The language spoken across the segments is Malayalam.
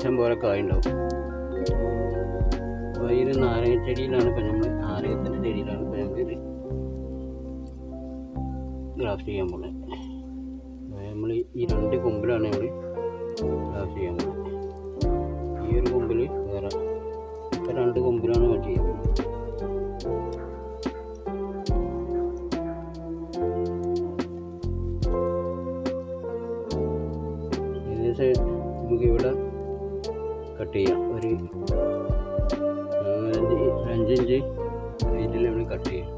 ഇഷ്ടം പോലെ കായുണ്ടാവും. അപ്പോൾ അതിന് നാരങ്ങ ചെടിയിലാണ് ഇപ്പം നമ്മൾ നാരങ്ങത്തിന്റെ ചെടിയിലാണ് ഇപ്പം നമുക്കിത് ഗ്രാഫ്റ്റ് ചെയ്യാൻ പോകുന്നത് നമ്മൾ ഈ രണ്ട് കൊമ്പിലാണ് നമ്മൾ ഗ്രാഫ്റ്റ് ചെയ്യാൻ പോകുന്നത് ഈ ഒരു കൊമ്പിൽ വേറെ ഇപ്പം രണ്ട് കൊമ്പിലാണ് കട്ട് ചെയ്യുന്നത് ഏകദേശം ഇവിടെ കട്ട് ചെയ്യാം. ഒരു മൂന്നഞ്ച് അഞ്ചിഞ്ച് ഹൈറ്റിൽ നമ്മൾ കട്ട് ചെയ്യാം.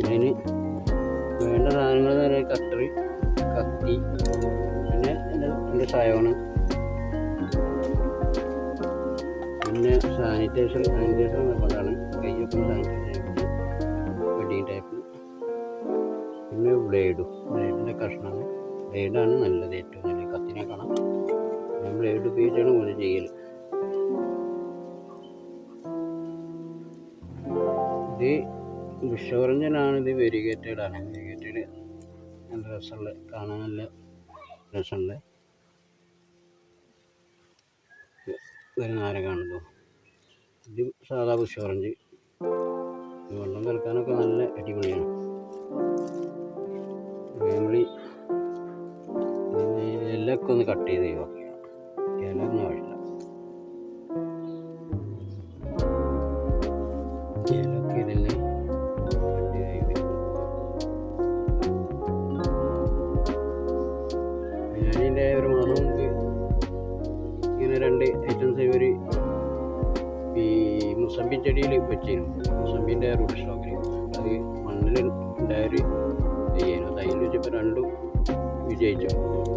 അതിന് വേണ്ട സാധനങ്ങൾ എന്ന് പറയുന്നത് കട്ടർ കത്തി പിന്നെ എന്റെ സയോണ് പിന്നെ സാനിറ്റൈസർ സാനിറ്റൈസർ നിർബന്ധമാണ് കയ്യൊക്കെ സാനിറ്റൈസർ വെഡിങ് ടൈപ്പ്. പിന്നെ ബ്ലേഡും. ബ്ലേഡിന്റെ കഷ്ണമാണ്. ബ്ലേഡാണ് നല്ലത് ഏറ്റവും നല്ലത്. കത്തിനെ കാണാം. ഞാൻ ബ്ലേഡ് ഉപയോഗിച്ചാണ് ഒരു ചെയ്യൽ ഇത് വിഷോറഞ്ചനാണ് ഇത് വെരിഗേറ്റഡ് ആണ്. വെരിഗേറ്റഡ് നല്ല രസമുള്ള കാണാൻ നല്ല രസമുള്ള ഒരു നാരകാണല്ലോ ഇത് സാധാ ബുഷ് ഓറഞ്ച്. വെള്ളം കലക്കാനൊക്കെ നല്ല അടിപൊളിയാണ്. ഫാമിലി ഇലയൊക്കെ ഒന്ന് കട്ട് ചെയ്ത് ഒഴിവാക്കുക ഇല ഒന്നും ആവില്ല. ചെടിയിൽ വെച്ചിരുന്നു മുസമ്പിന്റെ റൂട്ട് സ്റ്റോക്കിൽ അത് മണ്ണിൽ ഉണ്ടായൊരു ചെയ്യാനും തൈയിൽ വെച്ചപ്പോൾ രണ്ടും വിജയിച്ചു.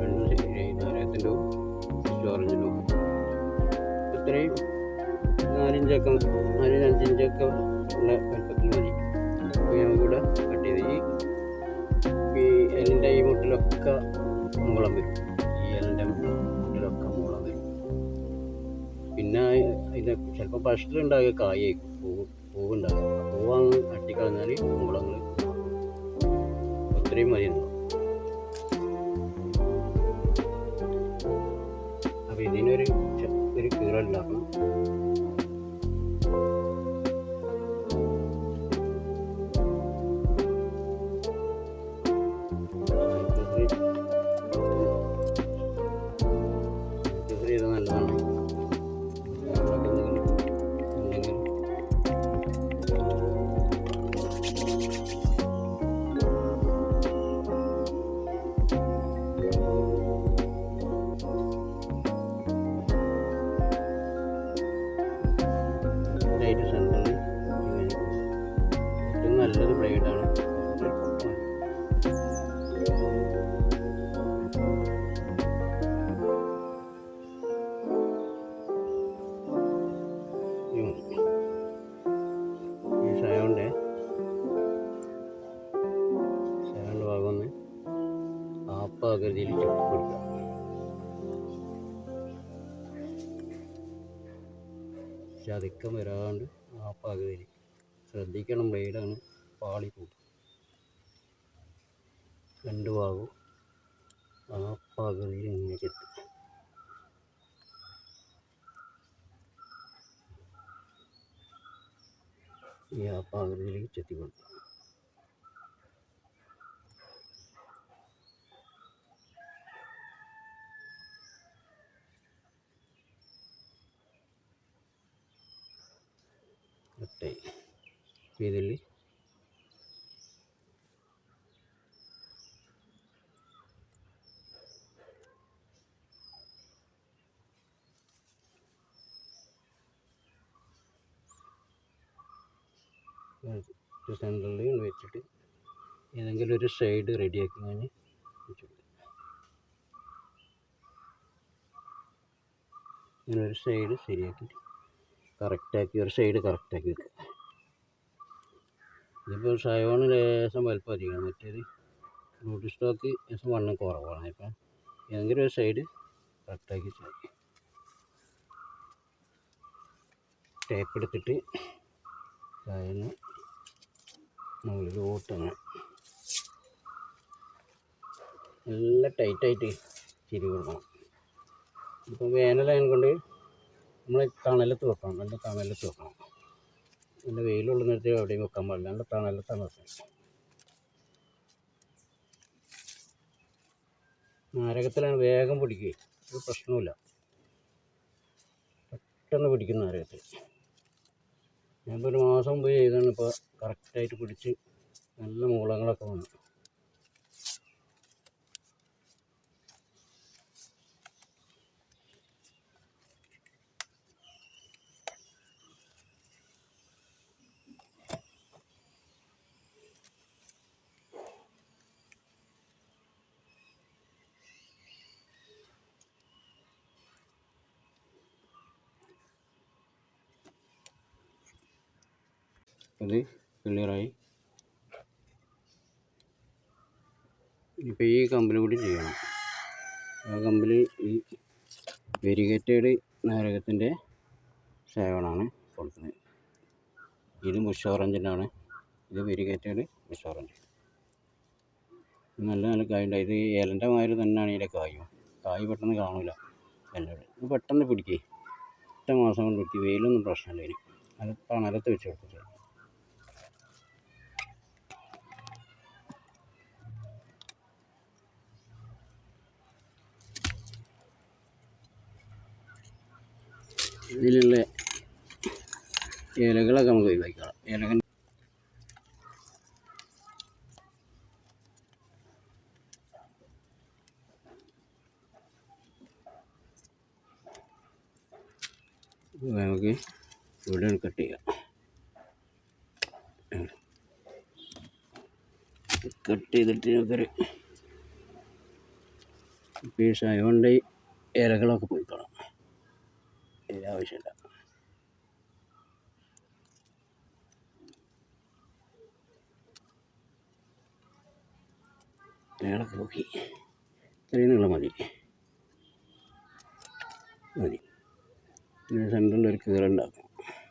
രണ്ടും നാരകത്തിന്റെ സ്റ്റോറേജിലും ഇത്രയും നാലിഞ്ചൊക്കെ നാലിഞ്ച് അഞ്ചിഞ്ചൊക്കെ ഉള്ള വലുപ്പത്തിൽ മതി. അപ്പോൾ ഞങ്ങൾക്കിവിടെ കട്ട് ചെയ്ത് ഈ ഈ എല്ലിന്റെ ഈ മുട്ടിലൊക്കെ മുളം വരും. ഈ എല്ലിന്റെ മുട്ടിലൊക്കെ മുളം വരും. പിന്നെ ഇത് ചിലപ്പോൾ ഫസ്റ്റിലുണ്ടാകുക കായായി പൂവ് പൂവുണ്ടാകും ആ പൂവാണ് അട്ടിക്കളഞ്ഞാൽ കുമ്പളങ്ങൾ ഒത്തിരി മതി ഉണ്ടാവും അപ്പോൾ ഇതിനൊരു ഒരു കീറുണ്ടാക്കണം ലൈറ്റ് സെന്ററിൽ ഏറ്റവും നല്ലൊരു ബ്ലേഡാണ് ഷയോന്റെ ഷയോന്റെ ഭാഗം കൊടുക്കുക ചതിക്കം വരാണ്ട് ആപ്പാകൃതിയിൽ ശ്രദ്ധിക്കണം ബ്ലേഡാണ് പാളി പോകും രണ്ട് ഭാഗവും ആപ്പാകൃതിയിൽ ഇങ്ങനെ ചെത്തുക ഈ ആപ്പാകൃതിയിലേക്ക് ചെത്തി കൊടുക്കുക കട്ടായി ഇതിൽ സെന്ററിൽ വെച്ചിട്ട് ഏതെങ്കിലും ഒരു ഷെയ്ഡ് റെഡിയാക്കി കഴിഞ്ഞ് വെച്ച് കൊടുക്കുക ഇങ്ങനെ ഒരു സൈഡ് ശരിയാക്കിയിട്ട് കറക്റ്റാക്കി ഒരു സൈഡ് കറക്റ്റാക്കി വെക്കുക ഇതിപ്പോൾ ഷയോണ് ലേശം വലുപ്പം അധികമാണ്. മറ്റേത് റൂട്ട് സ്റ്റോക്ക് ലേശം വണ്ണം കുറവാണ്. ഇപ്പം ഏതെങ്കിലും ഒരു സൈഡ് കറക്റ്റാക്കി ചെയ്യും ടേപ്പ് എടുത്തിട്ട് അതിന് മുകളിലോട്ടങ്ങനെ നല്ല ടൈറ്റായിട്ട് ചിരി കൊടുക്കണം. ഇപ്പോൾ വേനലായത് കൊണ്ട് നമ്മൾ തണലത്ത് വെക്കണം. നല്ല തണലത്ത് വെക്കണം. നല്ല വെയിലുള്ള നേരത്തെ എവിടെയും വെക്കാൻ പാടില്ല. നല്ല തണലത്താണ് വെക്കണം നാരകത്തിലാണ് വേഗം പിടിക്കുക. ഒരു പ്രശ്നവുമില്ല. പെട്ടെന്ന് പിടിക്കുന്ന നാരകത്തിൽ. ഞാനിപ്പോൾ ഒരു മാസം മുമ്പ് ചെയ്താണ് ഇപ്പോൾ കറക്റ്റായിട്ട് പിടിച്ച് നല്ല മൂളങ്ങളൊക്കെ വന്നു. അത് ക്ലിയറായി ഇപ്പോൾ ഈ കമ്പിൽ കൂടി ചെയ്യണം. ആ കമ്പിൽ ഈ വെരിഗേറ്റഡ് നാരകത്തിന്റെ സേവനമാണ് കൊടുക്കുന്നത്. ഇത് ബുഷ് ഓറഞ്ചിന്റെ ഇത് വെരിഗേറ്റഡ് ബുഷ് ഓറഞ്ച് നല്ല നല്ല കായുണ്ട് ഇത് ഏലന്റെ മാതിരി തന്നെയാണ് ഇതിന്റെ കായും. കായ് പെട്ടെന്ന് കാണില്ല എല്ലാവരും. ഇത് പെട്ടെന്ന് പിടിക്കേ. ഒറ്റ മാസം കൊണ്ട് പിടിക്കും. വെയിലൊന്നും പ്രശ്നമില്ല ഇനി. അത് തണലത്ത് വെച്ച് കൊടുത്തിട്ട് ഇതിലുള്ള ഇലകളൊക്കെ നമുക്ക് ഒഴിവാക്കാം ഇലകൾ നമുക്ക് ഇവിടെ കട്ട് ചെയ്യാം. കട്ട് ചെയ്തിട്ട് നമുക്കൊരു പീസായ കൊണ്ട് ഇലകളൊക്കെ പോയിക്കണം ഇതിന് ആവശ്യമില്ല ഇലകളൊക്കെ നോക്കി. ഇത്രയും നീളം മതി. മതി. പിന്നെ സെന്ററിൽ ഒരു കീറുണ്ടാക്കും